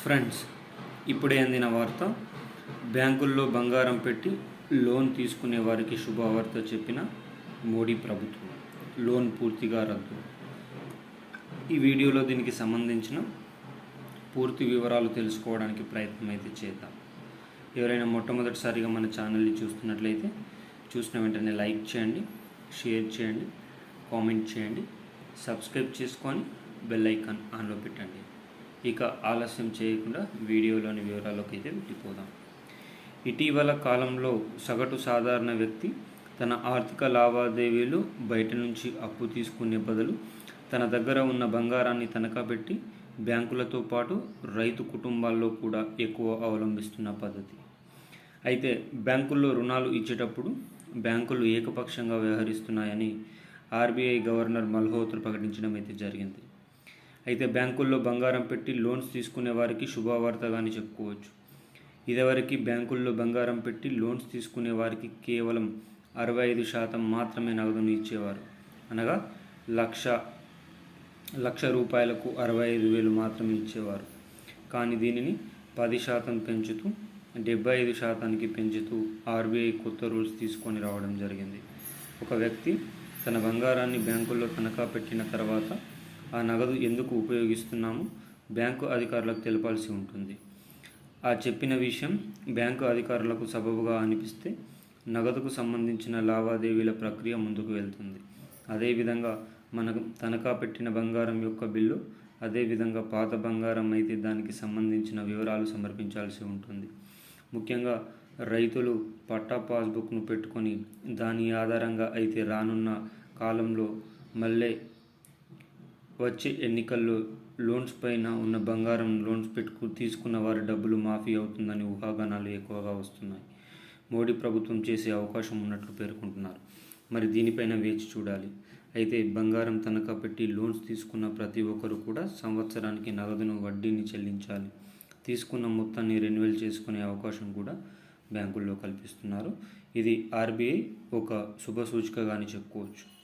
Friends ఇప్పుడే అందిన వార్త బ్యాంకుల్లో బంగారం పెట్టి లోన్ తీసుకునే వారికి శుభవార్త చెప్పిన మోడీ ప్రభుత్వం. లోన్ పూర్తిగా రద్దు. ఈ వీడియోలో దీనికి సంబంధించిన పూర్తి వివరాలు తెలుసుకోవడానికి ప్రయత్నం అయితే చేద్దాం. ఎవరైనా మొట్టమొదటిసారిగా మన ఛానల్ని చూస్తున్నట్లయితే చూసిన వెంటనే లైక్ చేయండి షేర్ చేయండి కామెంట్ చేయండి సబ్స్క్రైబ్ చేసుకొని బెల్ ఐకాన్ ఆన్లో పెట్టండి. ఇక ఆలస్యం చేయకుండా వీడియోలోని వివరాల్లోకి అయితే వెళ్ళిపోదాం. ఇటీవల కాలంలో సగటు సాధారణ వ్యక్తి తన ఆర్థిక లావాదేవీలు బయట నుంచి అప్పు తీసుకునే బదులు తన దగ్గర ఉన్న బంగారాన్ని తనఖా పెట్టి బ్యాంకులతో పాటు రైతు కుటుంబాల్లో కూడా ఎక్కువ అవలంబిస్తున్న పద్ధతి. అయితే బ్యాంకుల్లో రుణాలు ఇచ్చేటప్పుడు బ్యాంకులు ఏకపక్షంగా వ్యవహరిస్తున్నాయని ఆర్బీఐ గవర్నర్ మల్హోత్ర ప్రకటించడం అయితే జరిగింది. అయితే బ్యాంకుల్లో బంగారం పెట్టి లోన్స్ తీసుకునే వారికి శుభవార్తగాని చెప్పుకోవచ్చు. ఇదివరకు బ్యాంకుల్లో బంగారం పెట్టి లోన్స్ తీసుకునే వారికి కేవలం అరవై ఐదు శాతం మాత్రమే నగదును ఇచ్చేవారు. అనగా లక్ష లక్ష రూపాయలకు అరవై ఐదు వేలు మాత్రమే ఇచ్చేవారు. కానీ దీనిని పది శాతం పెంచుతూ డెబ్బై ఐదు శాతానికి పెంచుతూ ఆర్బీఐ కొత్త రూల్స్ తీసుకొని రావడం జరిగింది. ఒక వ్యక్తి తన బంగారాన్ని బ్యాంకుల్లో తనఖా పెట్టిన తర్వాత ఆ నగదు ఎందుకు ఉపయోగిస్తున్నామో? బ్యాంకు అధికారులకు తెలపాల్సి ఉంటుంది. ఆ చెప్పిన విషయం బ్యాంకు అధికారులకు సబబుగా అనిపిస్తే నగదుకు సంబంధించిన లావాదేవీల ప్రక్రియ ముందుకు వెళ్తుంది. అదేవిధంగా మనకు తనఖా పెట్టిన బంగారం యొక్క బిల్లు అదేవిధంగా పాత బంగారం అయితే దానికి సంబంధించిన వివరాలు సమర్పించాల్సి ఉంటుంది. ముఖ్యంగా రైతులు పట్టా పాస్బుక్ను పెట్టుకొని దాని ఆధారంగా అయితే రానున్న కాలంలో మళ్ళీ వచ్చే ఎన్నికల్లో లోన్స్ పైన ఉన్న బంగారం లోన్స్ పెట్టుకు తీసుకున్న వారి డబ్బులు మాఫీ అవుతుందని ఊహాగానాలు ఎక్కువగా వస్తున్నాయి. మోడీ ప్రభుత్వం చేసే అవకాశం ఉన్నట్లు పేర్కొంటున్నారు. మరి దీనిపైన వేచి చూడాలి. అయితే బంగారం తనఖా పెట్టి లోన్స్ తీసుకున్న ప్రతి ఒక్కరు కూడా సంవత్సరానికి నగదును వడ్డీని చెల్లించాలి. తీసుకున్న మొత్తాన్ని రెన్యువల్ చేసుకునే అవకాశం కూడా బ్యాంకుల్లో కల్పిస్తున్నారు. ఇది ఆర్బీఐ ఒక శుభ సూచికగాని చెప్పుకోవచ్చు.